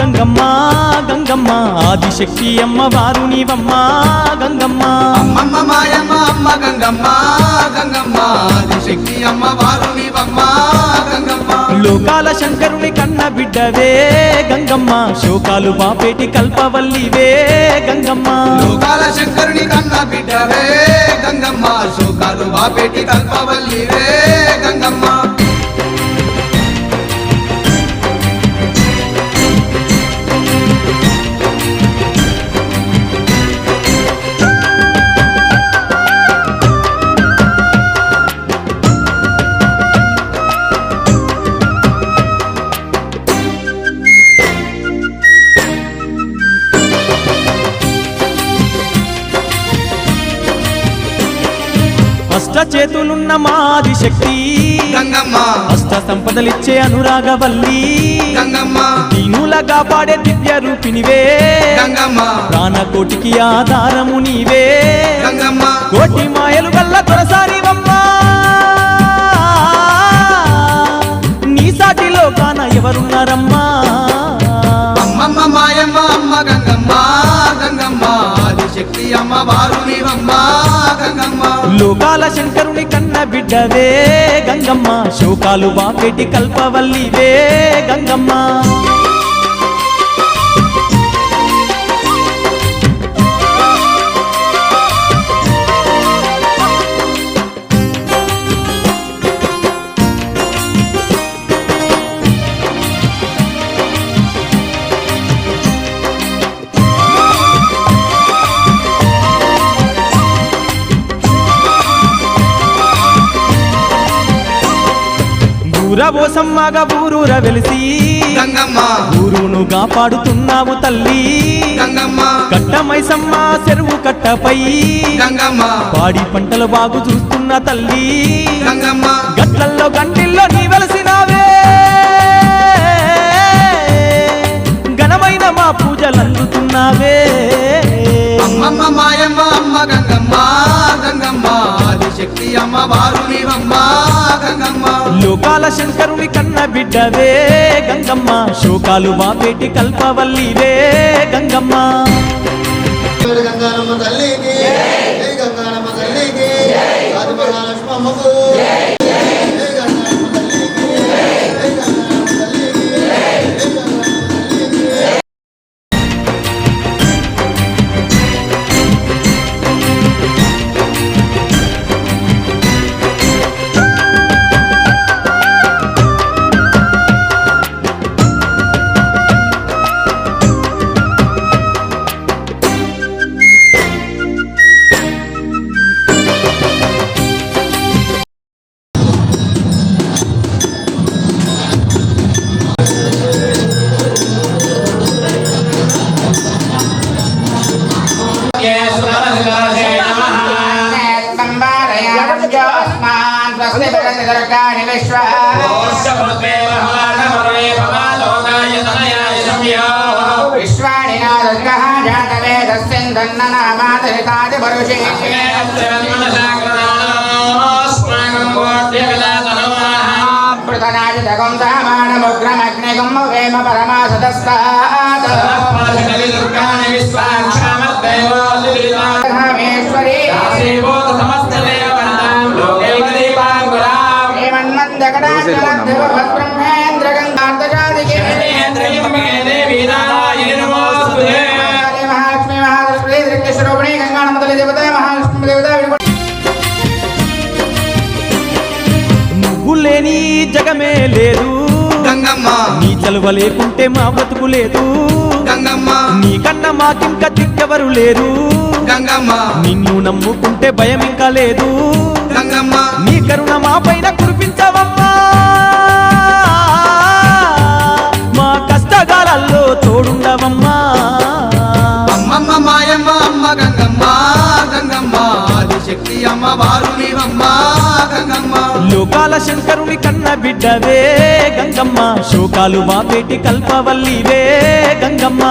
గంగమ్మ గంగమ్మ. ఆదిశక్తి అమ్మ వారు నీవమ్మ గంగమ్మ. అమ్మమ్మ మాయమ్మ అమ్మ గంగమ్మ గంగమ్మ. ఆదిశక్తి అమ్మ వారు నీవమ్మ గంగమ్మ. లోకాల శంకరుని కన్న బిడ్డవే గంగమ్మ. శోకాలు బాపేటి కల్పవల్లివే గంగమ్మ. లోకాల శంకరుని కన్న బిడ్డవే గంగమ్మ. శోకాలు బాపేటి కల్పవల్లివే గంగమ్మ. అష్ట చేతులున్న మాది శక్తి. అష్ట సంపదలిచ్చే అనురాగవల్లి. దీనుల కాపాడే దివ్య రూపినివే గంగమ్మ. ప్రాణకోటికి ఆధారము నీవే. కోటి మాయలు గల్ల దొరసానివమ్మా నీ సాటిలో కాన ఎవరున్నారమ్మా? అమ్మమ్మ మాయమ్మ అమ్మ గంగమ్మ గంగమ్మ. ఆదిశక్తి అమ్మ వారు నీవమ్మ. లోకాల శంకరుని కన్న బిడ్డవే గంగమ్మ. శోకాలు బాపెట్టి కల్పవల్లివే గంగమ్మ. ఊరబోసమ్మగా ఊరూర వెలిసి ఊరును కాపాడుతున్నావు తల్లి కట్టమైసమ్మ చెరువు కట్టపై పాడి పంటలు బాగు చూస్తున్న తల్లి గట్లల్లో గంటిల్లో నీ వెలసినావే. ఘనమైన మా పూజలు అందుతున్నావే. అమ్మమ్మ మాయమ్మ అమ్మ గంగమ్మ గంగమ్మ. ఆదిశక్తి అమ్మ వారు నీవమ్మ గంగమ్మ. లోకాల శంకరుని కన్న బిడ్డవే గంగమ్మ. శోకాలు బాపేటి కల్పవల్లివే గంగమ్మ. జై నువ్వు లేని జగమే లేదు. గంగమ్మ. నీ చలువ లేకుంటే మా బ్రతుకు లేదు. గంగమ్మ. నీకన్నా మాకింక దిక్కెవరు లేరు. గంగమ్మ. నిన్ను నమ్ముకుంటే భయం ఇంకా లేదు. గంగమ్మ. కరుణ మా పైన కురిపించవమ్మా. మా కష్టకాలాల్లో తోడుండవమ్మా. అమ్మమ్మ మాయమ్మ అమ్మ గంగమ్మ గంగమ్మ ఆదిశక్తి అమ్మ వారు నీవమ్మ గంగమ్మ. లోకాల శంకరుని కన్న బిడ్డవే గంగమ్మ. శోకాలు బాపేటి కల్పవల్లివే గంగమ్మ.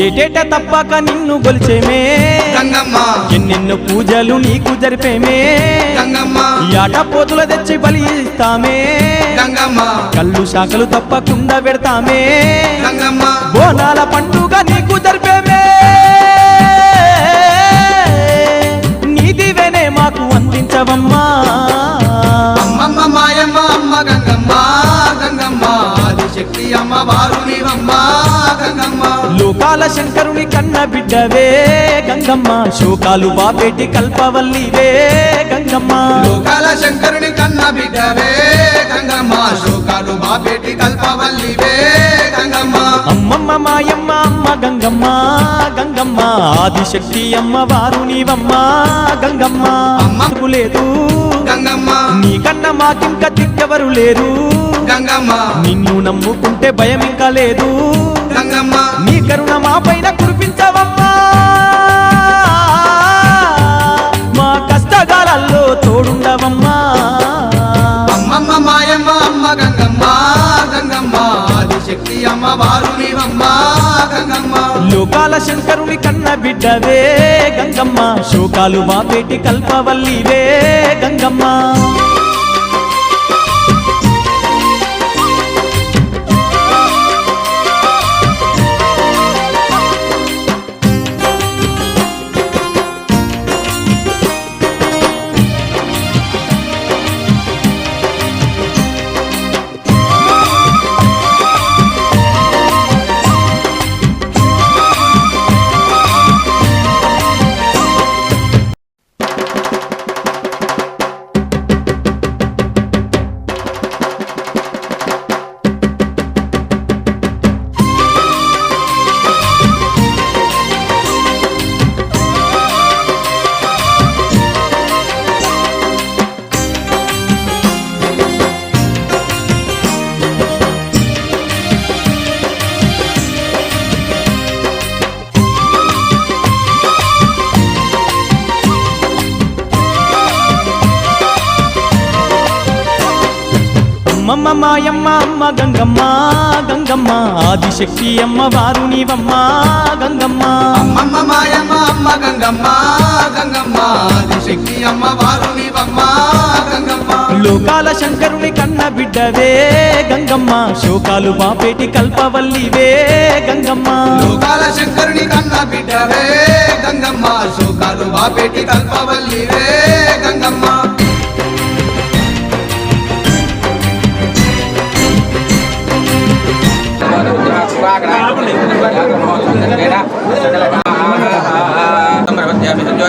ఏటేట తప్పక నిన్ను గొలిచేమే. గంగమ్మ. ఎన్నెన్నో పూజలు నీకు జరిపేమే. గంగమ్మ. యాట పోతుల తెచ్చి బలి ఇస్తామే. గంగమ్మ. కళ్ళు శాఖలు తప్పకుండా పెడతామే. గంగమ్మ. బోనాల పండుగ నీకు జరిపేమే. నీదివేనే మాకు అందించవమ్మా. అమ్మమ్మ మాయమ్మ అమ్మ గంగమ్మ గంగమ్మ. ఆదిశక్తి అమ్మ వారు నీవమ్మ గంగమ్మ. లోకాల శంకరుని కన్న బిడ్డవే. గంగమ్మ శోకాలు బాపేటి కల్పవల్లివే. గంగమ్మ. లోకాల శంకరుని కన్న బిడ్డవే. గంగమ్మ శోకాలు బాపేటి కల్పవల్లివే. గంగమ్మ. అమ్మమ్మ మాయమ్మ అమ్మ గంగమ్మ. గంగమ్మ ఆదిశక్తి అమ్మ వారు నీవమ్మ. గంగమ్మ. అమ్మకు లేదు. గంగమ్మ. నీకన్న మాకింక దిక్కెవరు లేరు. గంగమ్మ. నిన్ను నమ్ముకుంటే భయం ఇంకా లేదు. గంగమ్మ. నీ కరుణ మా పైన కురిపించవమ్మా. మా కష్టకాలల్లో తోడుండవమ్మా. అమ్మమ్మ మాయమ్మ అమ్మ గంగమ్మ గంగమ్మ ఆదిశక్తి అమ్మ వారు నీవమ్మ గంగమ్మ. లోకాల శంకరుని కన్న బిడ్డవే గంగమ్మ. శోకాలు బాపేటి కల్పవల్లివే గంగమ్మ. అమ్మమ్మ మాయమ్మ అమ్మ గంగమ్మ గంగమ్మ ఆదిశక్తి అమ్మ వారు నీవమ్మ గంగమ్మ. అమ్మమ్మ మాయమ్మ అమ్మ గంగమ్మ గంగమ్మ ఆదిశక్తి అమ్మ వారు నీవమ్మ గంగమ్మ. లోకాల శంకరుని కన్న బిడ్డవే గంగమ్మ. శోకాలు బాపేటి కల్పవల్లివే గంగమ్మ. లోకాల శంకరుని కన్న బిడ్డవే గంగమ్మ. శోకాలు బాపేటి కల్పవల్లివే గంగమ్మ.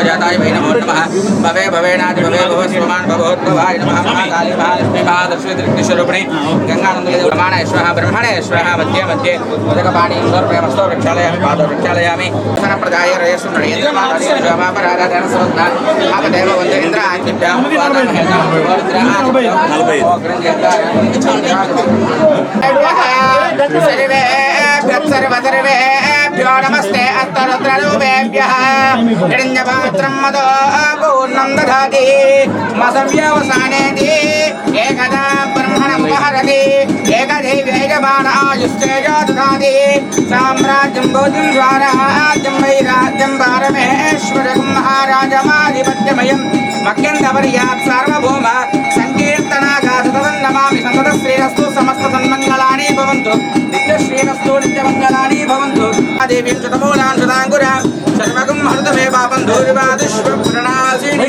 जाताय भै नमो नमः भवे भवेनादि भवे भव स्वमान भवोद्भवाय नमः महाकाली महालक्ष्मी महादर्शनी त्रिकृष्णरूपिणी गङ्गानन्दमाणाय श्वः ब्रह्मणे श्वः मध्ये मध्ये उदकपाणि इन्दोरप्रेमस्तो प्रक्षालयामि पादौ प्रक्षालयामि धनप्रदाय रयसु नडयेन्द्रमापराधाधनसमुद्रान् आपदेव वंदे इन्द्रादिभ्यां सर्वे సర్వేభ్యో నమస్తే అత్తరుద్రరూపేభ్యः హిరణ్యపాత్రం మదో పూర్ణం దధాతి మసవ్యవసానేతి ఏకదా బ్రహ్మణం వహరతి ఏకదేవ్యైజమాన ఆయుష్టేజో దధాతి సామ్రాజ్యం భోజం స్వరాజ్యం వైరాజ్యం పారమేశ్వరం మహారాజమాధిపత్యమయం మక్యంధవర్యాత్ సార్వభౌమ సంకీర్తనాగాసతదం నమామి సంతత శ్రీరస్తు సమస్త సన్మంగళాని భవంతు నిత్య నిత్యశ్రీరస్తు నిత్యమంగళాని భవంతు దేవీం శతమూలాం శతాంకురాం సర్వగం హృదమే పాపం ధూరివాదిష్వ ప్రణాసిని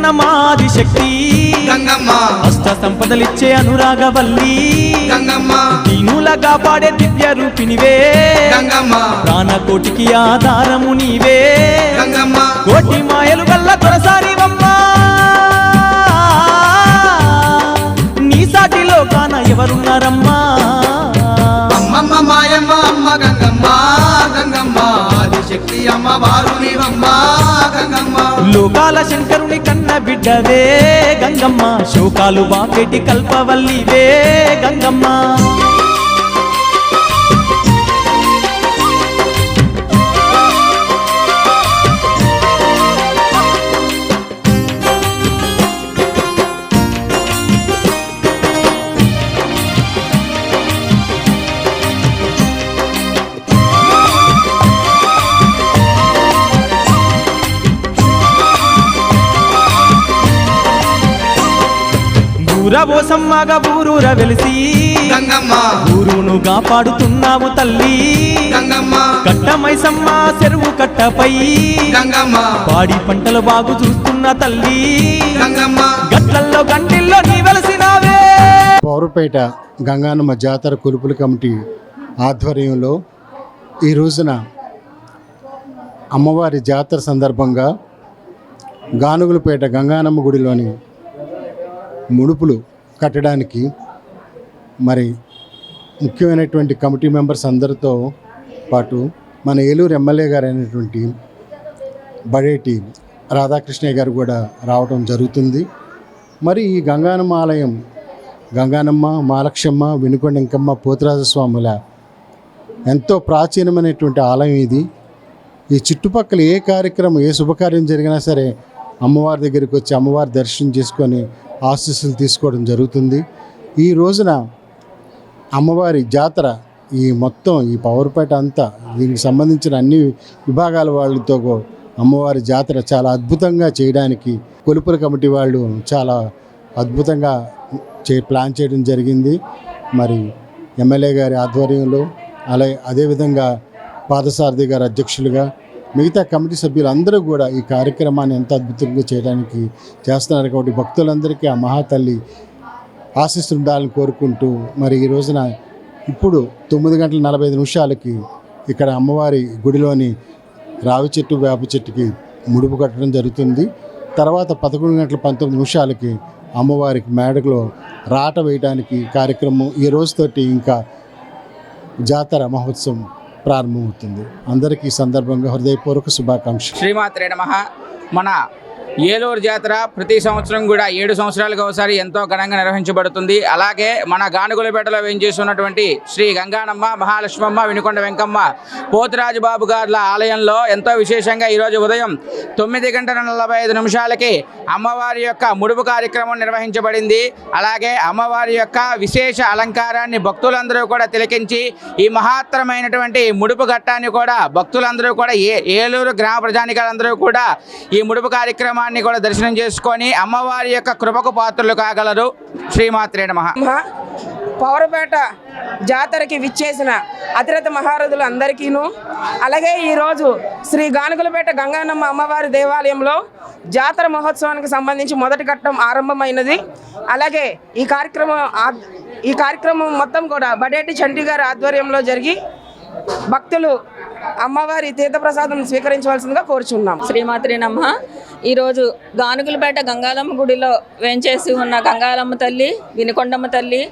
చేతులున్న మాది శక్తి. గంగమ్మ. అష్ట సంపదలిచ్చే అనురాగవల్లి. గంగమ్మ. దీనులగా పాడే దివ్య రూపినివే గంగమ్మ. ప్రాణకోటికి ఆధారము నీవే. గంగమ్మ. కోటి మాయలు గల్ల దొరసానివమ్మా లోకాల శంకరుని కన్న బిడ్డవే గంగమ్మ. శోకాలు బాపెట్టి కల్పవల్లివే గంగమ్మ. ఊరబోసమ్మగా ఊరూర వెలిసి గంగమ్మ. ఊరును కాపాడుతున్నావు తల్లి. గంగమ్మ. కట్టమైసమ్మ చెరువు కట్టపై. గంగమ్మ. పాడి పంటలు బాగు చూస్తున్న తల్లి. గంగమ్మ. గట్లల్లో గంటిల్లో నీ వెలసినావే. పౌరపేట గంగానమ్మ జాతర కులుపుల కమిటీ ఆధ్వర్యంలో ఈ రోజున అమ్మవారి జాతర సందర్భంగా గానుగులపేట గంగానమ్మ గుడిలోని ముడుపులు కట్టడానికి మరి ముఖ్యమైనటువంటి కమిటీ మెంబర్స్ అందరితో పాటు మన ఏలూరు ఎమ్మెల్యే గారు అయినటువంటి బడేటి రాధాకృష్ణయ్య గారు కూడా రావడం జరుగుతుంది. మరి ఈ గంగానమ్మ ఆలయం గంగానమ్మ మాలక్షమ్మ వినుకొండ ఇంకమ్మ పోతురాజస్వాముల ఎంతో ప్రాచీనమైనటువంటి ఆలయం ఇది. ఈ చుట్టుపక్కల ఏ కార్యక్రమం ఏ శుభకార్యం జరిగినా సరే అమ్మవారి దగ్గరికి వచ్చి అమ్మవారి దర్శనం చేసుకొని ఆశీస్సులు తీసుకోవడం జరుగుతుంది. ఈ రోజున అమ్మవారి జాతర ఈ మొత్తం ఈ పవర్పేట అంతా దీనికి సంబంధించిన అన్ని విభాగాల వాళ్ళతో అమ్మవారి జాతర చాలా అద్భుతంగా చేయడానికి కొలుపుల కమిటీ వాళ్ళు చాలా అద్భుతంగా చే ప్లాన్ చేయడం జరిగింది. మరి ఎమ్మెల్యే గారి ఆధ్వర్యంలో అలాగే అదేవిధంగా పాదసారథి గారి అధ్యక్షులుగా మిగతా కమిటీ సభ్యులందరూ కూడా ఈ కార్యక్రమాన్ని ఎంత అద్భుతంగా చేయడానికి చేస్తున్నారు కాబట్టి భక్తులందరికీ ఆ మహాతల్లి ఆశిస్తుండాలని కోరుకుంటూ మరి ఈ రోజున ఇప్పుడు తొమ్మిది గంటల నలభై ఐదు నిమిషాలకి ఇక్కడ అమ్మవారి గుడిలోని రావి చెట్టు వేప చెట్టుకి ముడుపు కట్టడం జరుగుతుంది. తర్వాత పదకొండు గంటల పంతొమ్మిది నిమిషాలకి అమ్మవారికి మేడకలో రాట వేయడానికి కార్యక్రమం ఈ రోజుతోటి ఇంకా జాతర మహోత్సవం ప్రారంభమవుతుంది. అందరికీ ఈ సందర్భంగా హృదయపూర్వక శుభాకాంక్షలు. శ్రీమాత్రే నమ. మన ఏలూరు జాతర ప్రతి సంవత్సరం కూడా ఏడు సంవత్సరాలకు ఒకసారి ఎంతో ఘనంగా నిర్వహించబడుతుంది. అలాగే మన గానుగులపేటలో వేయించేస్తున్నటువంటి శ్రీ గంగానమ్మ మహాలక్ష్మమ్మ వినుకొండ వెంకమ్మ పోతురాజు బాబు గారుల ఆలయంలో ఎంతో విశేషంగా ఈరోజు ఉదయం తొమ్మిది గంటల నలభై ఐదు నిమిషాలకి అమ్మవారి యొక్క ముడుపు కార్యక్రమం నిర్వహించబడింది. అలాగే అమ్మవారి యొక్క విశేష అలంకారాన్ని భక్తులందరూ కూడా తిలకించి ఈ మహత్తరమైనటువంటి ముడుపు ఘట్టాన్ని కూడా భక్తులందరూ కూడా ఏ ఏలూరు గ్రామ ప్రజానికాలందరూ కూడా ఈ ముడుపు కార్యక్రమం కార్యక్రమాన్ని కూడా దర్శనం చేసుకొని అమ్మవారి యొక్క కృపకు పాత్రలు కాగలరు. శ్రీమాత్రే నమః. మహా పౌరపేట జాతరకి విచ్చేసిన అతిరథ మహారథులు అందరికీను అలాగే ఈరోజు శ్రీ గానుగులపేట గంగానమ్మ అమ్మవారి దేవాలయంలో జాతర మహోత్సవానికి సంబంధించి మొదటి ఘట్టం ఆరంభమైనది. అలాగే ఈ కార్యక్రమం ఈ కార్యక్రమం మొత్తం కూడా బడేటి చంటి గారి ఆధ్వర్యంలో జరిగి భక్తులు అమ్మవారి తీర్థప్రసాదం స్వీకరించవలసిందిగా కోరుచున్నాం. శ్రీమాత్రి నమ్మ ఈరోజు గానుగులపేట గంగాలమ్మ గుడిలో వేంచేసి ఉన్న గంగాలమ్మ తల్లి వినుకొండమ్మ తల్లి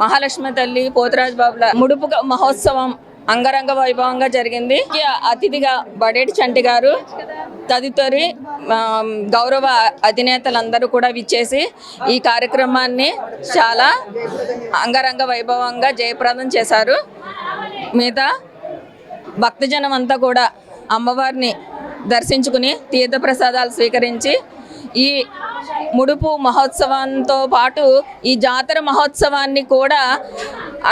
మహాలక్ష్మి తల్లి పోతురాజు బాబుల ముడుపు మహోత్సవం అంగరంగ వైభవంగా జరిగింది. అతిథిగా బడేటి చంటి గారు తదితరి గౌరవ అధినేతలందరూ కూడా విచ్చేసి ఈ కార్యక్రమాన్ని చాలా అంగరంగ వైభవంగా జయప్రదం చేశారు. మిగతా భక్తజనం అంతా కూడా అమ్మవారిని దర్శించుకుని తీర్థప్రసాదాలు స్వీకరించి ఈ ముడుపు మహోత్సవంతో పాటు ఈ జాతర మహోత్సవాన్ని కూడా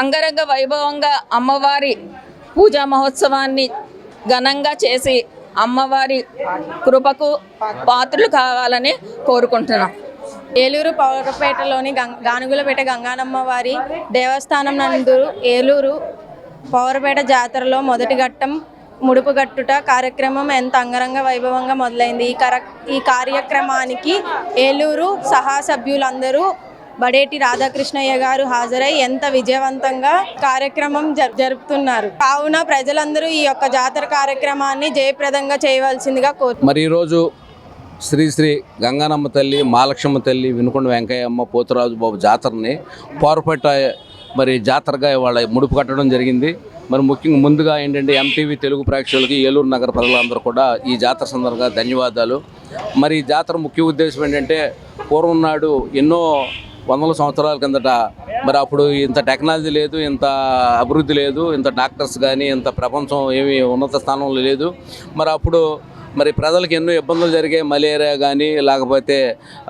అంగరంగ వైభవంగా అమ్మవారి పూజా మహోత్సవాన్ని ఘనంగా చేసి అమ్మవారి కృపకు పాత్రలు కావాలని కోరుకుంటున్నాం. ఏలూరు పౌరపేటలోని గం గానుగులపేట గంగానమ్మ వారి దేవస్థానం నందు ఏలూరు పౌరపేట జాతరలో మొదటి ఘట్టం ముడుపు గట్టుట కార్యక్రమం ఎంత అంగరంగ వైభవంగా మొదలైంది. ఈ కర ఈ కార్యక్రమానికి ఏలూరు సహా సభ్యులందరూ బడేటి రాధాకృష్ణయ్య గారు హాజరై ఎంత విజయవంతంగా కార్యక్రమం జరుపుతున్నారు. కావున ప్రజలందరూ ఈ యొక్క జాతర కార్యక్రమాన్ని జయప్రదంగా చేయవలసిందిగా కోరు మరి ఈరోజు శ్రీ శ్రీ గంగానమ్మ తల్లి మహాలక్ష్మ తల్లి వినుకొండ వెంకయ్యమ్మ పోతురాజు బాబు జాతరని పోరపేట మరి జాతరగా ఇవాళ ముడుపు కట్టడం జరిగింది. మరి ముఖ్యంగా ముందుగా ఏంటంటే ఎంటీవీ తెలుగు ప్రేక్షకులకి ఏలూరు నగర ప్రజలందరూ కూడా ఈ జాతర సందర్భంగా ధన్యవాదాలు. మరి ఈ జాతర ముఖ్య ఉద్దేశం ఏంటంటే పూర్వం నాడు ఎన్నో వందల సంవత్సరాల కిందట మరి అప్పుడు ఇంత టెక్నాలజీ లేదు ఇంత అభివృద్ధి లేదు ఇంత డాక్టర్స్ కానీ ఇంత ప్రపంచం ఏమీ ఉన్నత స్థానంలో లేదు. మరి అప్పుడు మరి ప్రజలకు ఎన్నో ఇబ్బందులు జరిగాయి. మలేరియా కానీ లేకపోతే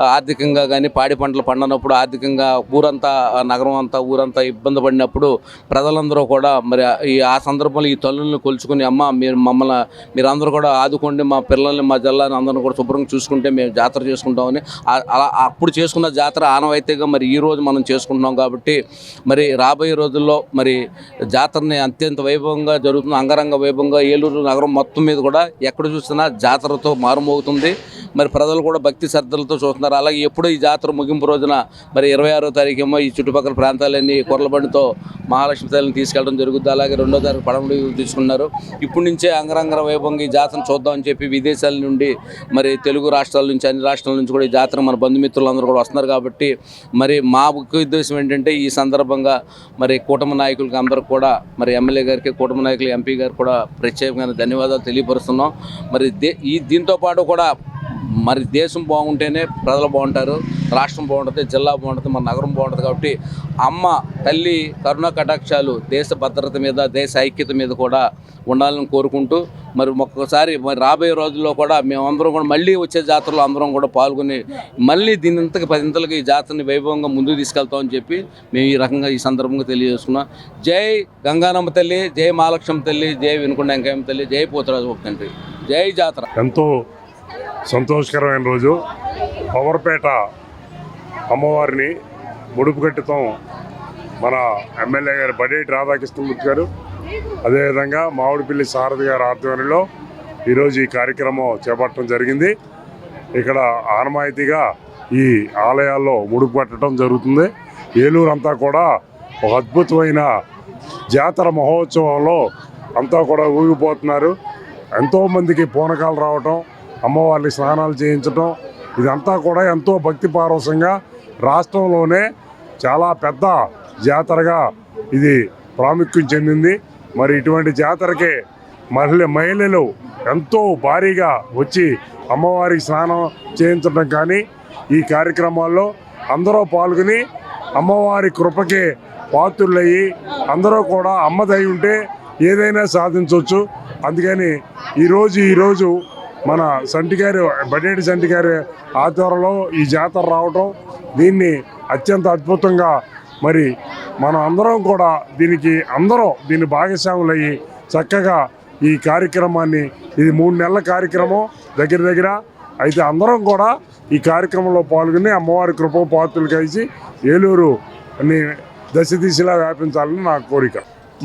ఆర్థికంగా కానీ పాడి పంటలు పండనప్పుడు ఆర్థికంగా ఊరంతా నగరం అంతా ఊరంతా ఇబ్బంది పడినప్పుడు ప్రజలందరూ కూడా మరి ఈ ఆ సందర్భంలో ఈ తల్లుల్ని కొలుచుకుని అమ్మ మీరు మమ్మల్ని మీరందరూ కూడా ఆదుకోండి మా పిల్లల్ని మా జిల్లాని అందరిని కూడా శుభ్రంగా చూసుకుంటే మేము జాతర చేసుకుంటామని అలా అప్పుడు చేసుకున్న జాతర ఆనవాయితీగా మరి ఈ రోజు మనం చేసుకుంటున్నాం కాబట్టి మరి రాబోయే రోజుల్లో మరి జాతరని అత్యంత వైభవంగా జరుగుతుంది. అంగరంగ వైభవంగా ఏలూరు నగరం మొత్తం మీద కూడా ఎక్కడ చూసినా జాతరతో మారుమోగుతుంది. మరి ప్రజలు కూడా భక్తి శ్రద్ధలతో చూస్తున్నారు. అలాగే ఎప్పుడు ఈ జాతర ముగింపు రోజున మరి ఇరవై ఆరో తారీఖేమో ఈ చుట్టుపక్కల ప్రాంతాలన్నీ కొర్లబండితో మహాలక్ష్మి తల్లిని తీసుకెళ్ళడం జరుగుతుంది అలాగే రెండో తారీఖు పడమడి తీసుకున్నారు. ఇప్పటి నుంచే అంగరంగర వైభవంగా ఈ జాతరను చూద్దామని చెప్పి విదేశాల నుండి మరి తెలుగు రాష్ట్రాల నుంచి అన్ని రాష్ట్రాల నుంచి కూడా ఈ జాతర మన బంధుమిత్రులందరూ కూడా వస్తున్నారు కాబట్టి మరి మా ముఖ్య ఉద్దేశం ఏంటంటే ఈ సందర్భంగా మరి కూటమి నాయకులకి అందరూ కూడా మరి ఎమ్మెల్యే గారికి కూటమి నాయకులు ఎంపీ గారు కూడా ప్రత్యేకంగా ధన్యవాదాలు తెలియపరుస్తున్నాం. మరి దే ఈ దీంతో పాటు కూడా మరి దేశం బాగుంటేనే ప్రజలు బాగుంటారు రాష్ట్రం బాగుంటుంది జిల్లా బాగుంటుంది మన నగరం బాగుంటుంది కాబట్టి అమ్మ తల్లి కరుణ కటాక్షాలు దేశ భద్రత మీద దేశ ఐక్యత మీద కూడా ఉండాలని కోరుకుంటూ మరి ఒక్కొక్కసారి మరి రాబోయే రోజుల్లో కూడా మేమందరం కూడా మళ్ళీ వచ్చే జాతరలో అందరం కూడా పాల్గొని మళ్ళీ దీనింతకి పదింతలకి ఈ జాతరని వైభవంగా ముందుకు తీసుకెళ్తామని చెప్పి మేము ఈ రకంగా ఈ సందర్భంగా తెలియజేసుకున్నాం. జై గంగానమ్మ తల్లి జై మహాలక్ష్మి తల్లి జై వినుకొండ వెంకయ్యమ్మ తల్లి జై పోతరాజు ఒక తండ్రి. జై జాతర. ఎంతో సంతోషకరమైన రోజు. పవర్పేట అమ్మవారిని ముడుపు కట్టుతాం మన ఎమ్మెల్యే గారు బడేటి రాధాకృష్ణమూర్తి గారు. అదేవిధంగా మామిడిపల్లి సారథి గారి ఆధ్వర్యంలో ఈరోజు ఈ కార్యక్రమం చేపట్టడం జరిగింది. ఇక్కడ ఆనమాయితీగా ఈ ఆలయాల్లో ముడుపు కట్టడం జరుగుతుంది. ఏలూరు అంతా కూడా ఒక అద్భుతమైన జాతర మహోత్సవంలో అంతా కూడా ఊగిపోతున్నారు. ఎంతోమందికి పూనకాలు రావటం అమ్మవారిని స్నానాలు చేయించటం ఇదంతా కూడా ఎంతో భక్తి పారవశంగా రాష్ట్రంలోనే చాలా పెద్ద జాతరగా ఇది ప్రాముఖ్యం చెందింది. మరి ఇటువంటి జాతరకి మహిళ మహిళలు ఎంతో భారీగా వచ్చి అమ్మవారికి స్నానం చేయించడం కానీ ఈ కార్యక్రమాల్లో అందరూ పాల్గొని అమ్మవారి కృపకే పాత్రులయ్యి అందరూ కూడా అమ్మదై ఉంటే ఏదైనా సాధించవచ్చు. అందుకని ఈరోజు ఈరోజు మన సంటి గారి బడేటి సంటి గారి ఆధ్వర్యంలో ఈ జాతర రావటం దీన్ని అత్యంత అద్భుతంగా మరి మనం అందరం కూడా దీనికి అందరం దీన్ని భాగస్వాములయ్యి చక్కగా ఈ కార్యక్రమాన్ని ఇది మూడు నెలల కార్యక్రమం దగ్గర దగ్గర. అయితే అందరం కూడా ఈ కార్యక్రమంలో పాల్గొని అమ్మవారి కృప పాత్రలు కలిసి ఏలూరుని దశ దిశలా వ్యాపించాలని నా కోరిక.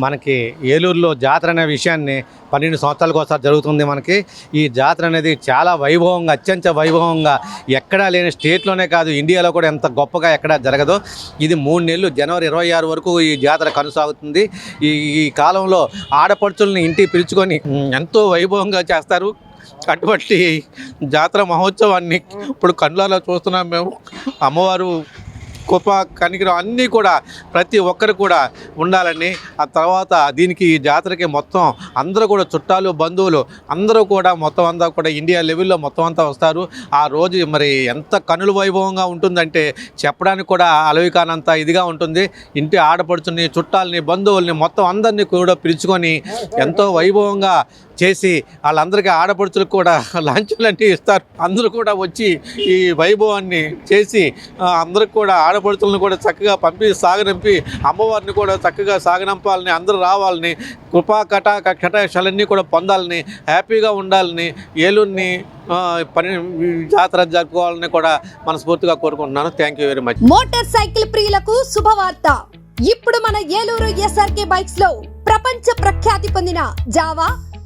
మనకి ఏలూరులో జాతర అనే విషయాన్ని పన్నెండు సంవత్సరాలకు ఒకసారి జరుగుతుంది మనకి. ఈ జాతర అనేది చాలా వైభవంగా అత్యంత వైభవంగా ఎక్కడా లేని స్టేట్లోనే కాదు ఇండియాలో కూడా ఎంత గొప్పగా ఎక్కడా జరగదు. ఇది మూడు నెలలు జనవరి ఇరవై ఆరు వరకు ఈ జాతర కొనసాగుతుంది. ఈ ఈ కాలంలో ఆడపడుచుల్ని ఇంటికి పిలుచుకొని ఎంతో వైభవంగా చేస్తారు. అటువంటి జాతర మహోత్సవాన్ని ఇప్పుడు కండ్లాలో చూస్తున్నాం మేము. అమ్మవారు గొప్ప కనికరం అన్నీ కూడా ప్రతి ఒక్కరు కూడా ఉండాలని ఆ తర్వాత దీనికి ఈ జాతరకి మొత్తం అందరూ కూడా చుట్టాలు బంధువులు అందరూ కూడా మొత్తం అంతా కూడా ఇండియా లెవెల్లో మొత్తం అంతా వస్తారు. ఆ రోజు మరి ఎంత కనుల వైభవంగా ఉంటుందంటే చెప్పడానికి కూడా అలవి కానంత ఇదిగా ఉంటుంది. ఇంటి ఆడపడుచుని చుట్టాలని బంధువుల్ని మొత్తం అందరినీ కూడా పిలుచుకొని ఎంతో వైభవంగా చేసి వాళ్ళందరికీ ఆడపడుచులకు కూడా లంచులన్నీ ఇస్తారు. అందరూ కూడా వచ్చి ఈ వైభవాన్ని చేసి అందరికి కూడా ఆడపడుచులను కూడా చక్కగా పంపి సాగనంపి అమ్మవారిని కూడా చక్కగా సాగనంపాలని అందరూ రావాలని కృపా కటా కటాక్షాలన్నీ కూడా పొందాలని హ్యాపీగా ఉండాలని ఏలూరిని పని జాతర జరుపుకోవాలని కూడా మనస్ఫూర్తిగా కోరుకుంటున్నాను. Thank you very much motorcycle ప్రియులకు శుభవార్త. ఇప్పుడు మన ఏలూరు ఎస్ఆర్కే బైక్స్లో ప్రపంచ ప్రఖ్యాతి పొందిన జావా